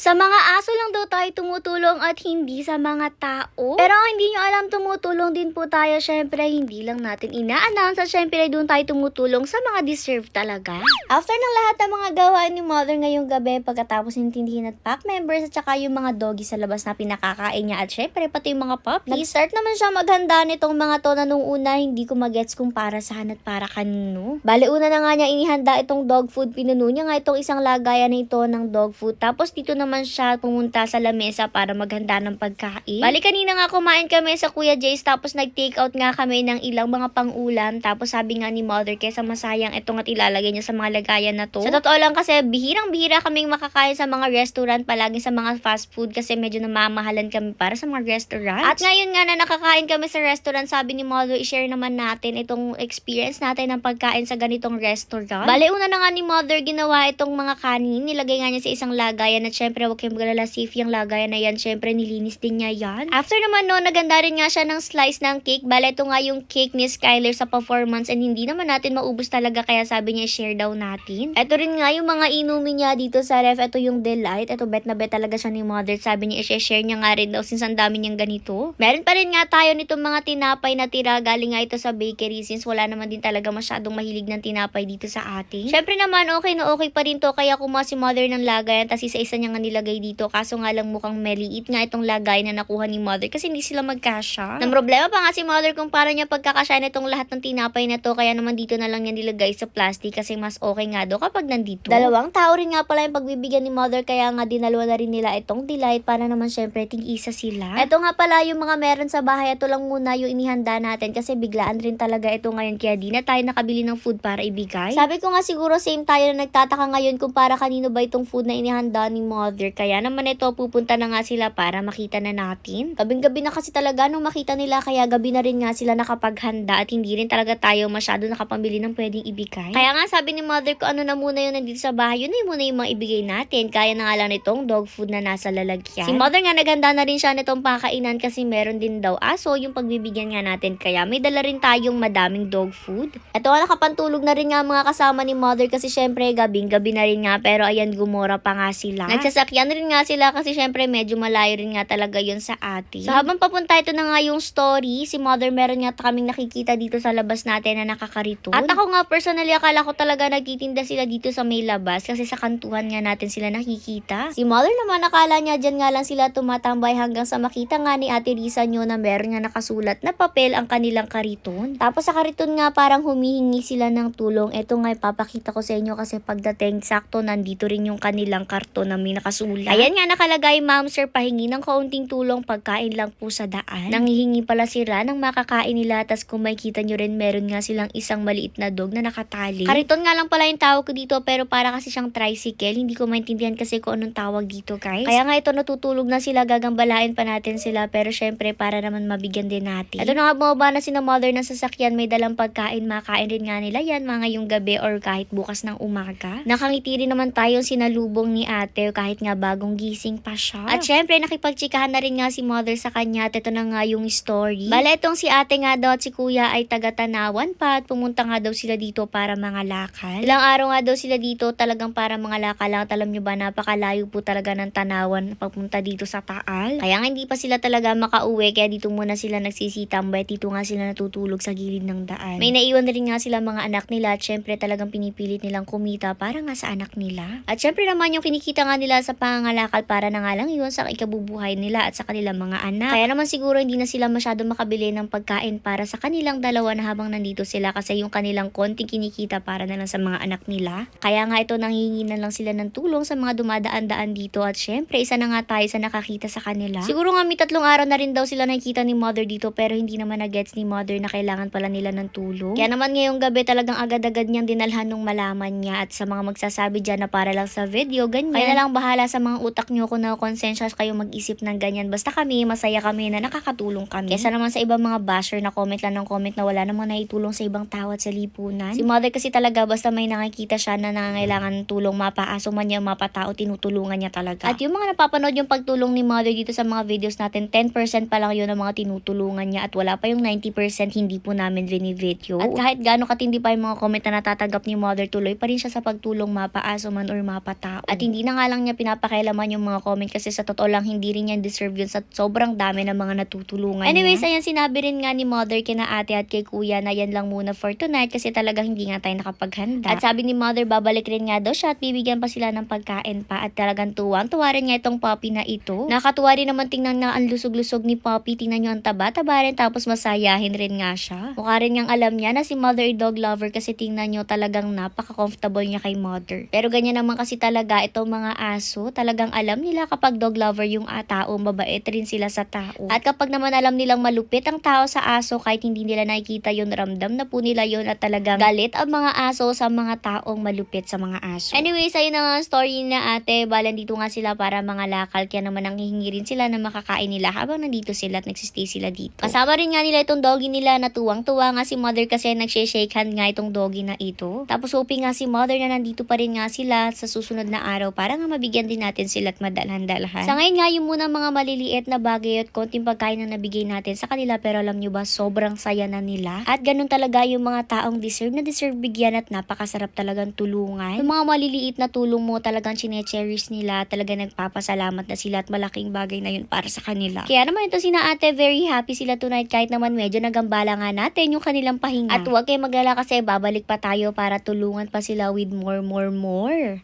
Sa mga aso lang daw tayo tumutulong at hindi sa mga tao. Pero ang hindi nyo alam, tumutulong din po tayo. Syempre, hindi lang natin ina-announce at syempre doon tayo tumutulong sa mga deserve talaga. After ng lahat ng mga gawain ni Mother ngayong gabi, pagkatapos intindihin at pack members at saka yung mga doggy sa labas na pinakakain niya at syempre pati yung mga puppies. Nag-start naman siya maghanda nitong mga to na nung una hindi ko magets kung para saan at para kanino. Bale, una na nga niya inihanda itong dog food. Pinuno niya nga itong isang lagayan na ito ng dog food. Tapos dito naman siya pumunta sa lamesa para maghanda ng pagkain. Bali, kanina nga kumain kami sa Kuya Jace tapos nag-take out nga kami ng ilang mga pang-ulam. Tapos sabi nga ni Mother, kesa masayang itong at ilalagay niya sa mga lagayan na to. Sa totoo lang kasi, bihirang-bihira kaming makakain sa mga restaurant, palagi sa mga fast food kasi medyo namamahalan kami para sa mga restaurant. At ngayon nga na nakakain kami sa restaurant, sabi ni Mother, i-share naman natin itong experience natin ng pagkain sa ganitong restaurant. Bale, una na nga ni Mother ginawa itong mga kanin. Nilagay nga niya sa isang lagayan at syempre huwag kayong magalala safe yung lagayan na yan. Syempre nilinis din niya yan. After naman no, naganda rin nga siya ng slice ng cake. Bale, ito nga yung cake ni Skyler sa performance and hindi naman natin maubos talaga kaya sabi niya share daw natin. Ito rin nga yung mga inumin niya dito sa ref. Ito yung delight. Ito bet na bet talaga siya ni Mother. Sabi niya i-share niya nga rin daw since ang dami niyang ganito. Meron pa rin nga tayo nitong mga tinapay na tira galing nga ito sa bakery since wala naman din talaga masyadong mahilig ng tinapay dito sa atin. Syempre naman okay na okay pa rin to kaya kumuha si Mother ng lagayan tas isa-isa niya nga nilagay dito kaso nga lang mukhang maliit nga itong lagay na nakuha ni Mother kasi hindi sila magkasya. Nang problema pa nga si Mother kung para niya pagkakasya nitong lahat ng tinapay na to kaya naman dito na lang niya nilagay sa plastic kasi mas okay nga daw kapag nandito. Dalawang tao rin nga pala yung pagbibigyan ni Mother kaya nga dinalawa na rin nila itong delight para naman syempre tig-isa sila. Ito nga pala yung mga meron sa bahay. Ito lang muna yung inihanda natin kasi biglaan rin talaga ito ngayon kaya di na tayo nakabili ng food para ibigay. Sabi ko nga siguro same tayo na nagtataka ngayon kung para kanino ba itong food na inihanda ni Mother. Kaya naman ito pupunta na nga sila para makita na natin. Gabing-gabi na kasi talaga nung makita nila kaya gabi na rin nga sila nakapaghanda at hindi rin talaga tayo masyado nakapambili ng pwedeng ibigay. Kaya nga sabi ni Mother ko ano na muna yung nandito sa bahay, yun na muna yung mga ibigay natin. Kaya na nga lang itong dog food na nasa lalagyan. Si Mother nga naganda na rin siya nitong pakainan kasi meron din daw aso yung pagbibigyan nga natin. Kaya may dala rin tayong madaming dog food. Ito nga nakapantulog na rin nga mga kasama ni Mother kasi syempre gabing gabi na rin nga pero ayan gumora pa nga sila. Nagsasakyan rin nga sila kasi syempre medyo malayo rin nga talaga yun sa atin. So habang papunta ito na nga yung story, si Mother meron nga kaming nakikita dito sa labas natin na nakakariton. At ako nga personally akala ko talaga nagtitinda sila dito sa may labas kasi sa kantuhan nga natin sila nakikita. Si Mother naman akala niya dyan nga lang sila tumatambay hanggang sa makita nga ni Ate Risa nyo na meron nga nakasulat na papel ang kanilang kariton. Tapos sa kariton nga parang humihingi sila ng tulong. Ito nga ipapakita ko sa inyo kasi pagdating sakto nandito rin yung kanilang karton na may nakasulat. Ayan nga nakalagay ma'am sir pahingi ng kaunting tulong pagkain lang po sa daan. Nanghihingi pala sila ng makakain nila tas kung makikita nyo rin meron nga silang isang maliit na dog na nakatali. Kariton nga lang pala yung tawag ko dito pero para kasi siyang tricycle. Hindi ko maintindihan kasi kung anong tawag dito guys. Kaya nga ito natutulog na sila gagambalain pa natin sila pero syempre para naman mabigyan din natin. Ito na nga bumaba na si na mother ng sasakyan may dalang pagkain makain rin nga nila yan mga yung gabi or kahit bukas ng umaga. Nakangiti rin naman tayo sinalubong ni ate kahit nga bagong gising pa siya. At syempre nakipagtsikahan na rin nga si mother sa kanya at ito na nga yung story. Bala itong si ate nga daw at si kuya ay taga Tanawan pa at pumunta nga daw sila dito para mga lakal. Ilang araw nga daw sila dito talagang para mga lakal lang. At alam nyo ba napakalayo po talaga ng Tanawan papunta dito sa Taal. Kaya nga hindi pa sila talaga makauwi kaya dito muna sila nagsisitambay dito nga sila natutulog sa gilid ng daan. May naiwan na rin nga sila mga anak nila at syempre talagang pinipilit nilang kumita para nga sa anak nila. At syempre naman yung kinikita nga nila sa pangangalakal para na nga lang yun sa ikabubuhay nila at sa kanilang mga anak. Kaya naman siguro hindi na sila masyado makabili ng pagkain para sa kanilang dalawa na habang nandito sila kasi yung kanilang konting kinikita para na lang sa mga anak nila. Kaya nga ito nanghingi na lang sila ng tulong sa mga dumadaan-daan dito at syempre isa na nga tayo sa nakakita sa kanila. Siguro nga may tatlong araw na rin daw sila nakikita ni mother dito pero hindi naman na-gets ni mother na kailangan pala nila ng tulong. Kaya naman ngayong gabi talagang agad-agad niyang dinalhan nung malaman niya at sa mga magsasabi dyan na para lang sa video, ganyan. Kaya na lang bahala sa mga utak niyo kung na-konsensya kayo mag-isip ng ganyan. Basta kami, masaya kami na nakakatulong kami. Kesa naman sa ibang mga basher na comment lang ng comment na wala namang naitulong sa ibang tao at sa lipunan. Si mother kasi talaga basta may nakikita siya na nangangailangan ng tulong mapaaso man niya mapatao, tinutulungan niya talaga. At yung mga napapanood yung pagtulong ni mother dito sa mga videos natin, 10% pa lang yun ng mga tinutulungan niya at wala pa yung 90% hindi po namin video. At kahit gaano katindi pa yung mga comment na natatanggap ni mother, tuloy pa rin siya sa pagtulong mapaaso man or mapatao. At hindi na nga lang niya pinapakialaman yung mga comment kasi sa totoo lang hindi rin yan deserve yun sa sobrang dami ng mga natutulungan Anyways, ayan sinabi rin nga ni mother kina ate at kay kuya na yan lang muna for tonight kasi talagang hindi nga tayo nakapaghanda. At sabi ni mother babalik rin nga daw siya at bibigyan pa sila ng pagkain pa at talagang tuwang-tuwa rin nga itong puppy na ito. Nakatuwa rin naman tingnan na ang lusog-lusog ni puppy. Tingnan nyo ang taba-taba rin tapos masayahin rin nga siya. Mukha rin niyang alam niya na si mother dog lover kasi tingnan nyo talagang napaka-comfortable niya kay mother. Pero ganyan naman kasi talaga itong mga aso. Talagang alam nila kapag dog lover yung ah, tao, mabait rin sila sa tao. At kapag naman alam nilang malupit ang tao sa aso kahit hindi nila nakikita yun, ramdam na po nila yun at talagang galit ang mga aso sa mga taong malupit sa mga aso. Anyways, ayun na nga story na ate. Balan dito nga sila para mga lakal. Kaya naman ang hihingi rin sila na makakain nila habang nandito sila at nagsistay sila dito. Kasama rin nga nila itong doggy nila na tuwang-tuwa nga si mother kasi nagshe-shake hand nga itong doggy na ito. Tapos hoping nga si mother na nandito pa rin nga sila sa susunod na araw para nga mabigyan din natin sila at madalhan-dalhan. Sa ngayon nga yung muna mga maliliit na bagay at konting pagkain na nabigay natin sa kanila pero alam nyo ba sobrang saya na nila. At ganun talaga yung mga taong deserve na deserve bigyan at napakasarap talagang tulungan. Yung mga maliliit na tulong mo talagang chine-cherish nila, talaga nagpapasalamat na sila at malaking bagay na yun para sa kanila. Kaya naman ito sina ate, very happy sila tonight kahit naman medyo nagambala nga natin yung kanilang pahinga. At huwag kayo maglala kasi babalik pa tayo para tulungan pa sila with more, more, more.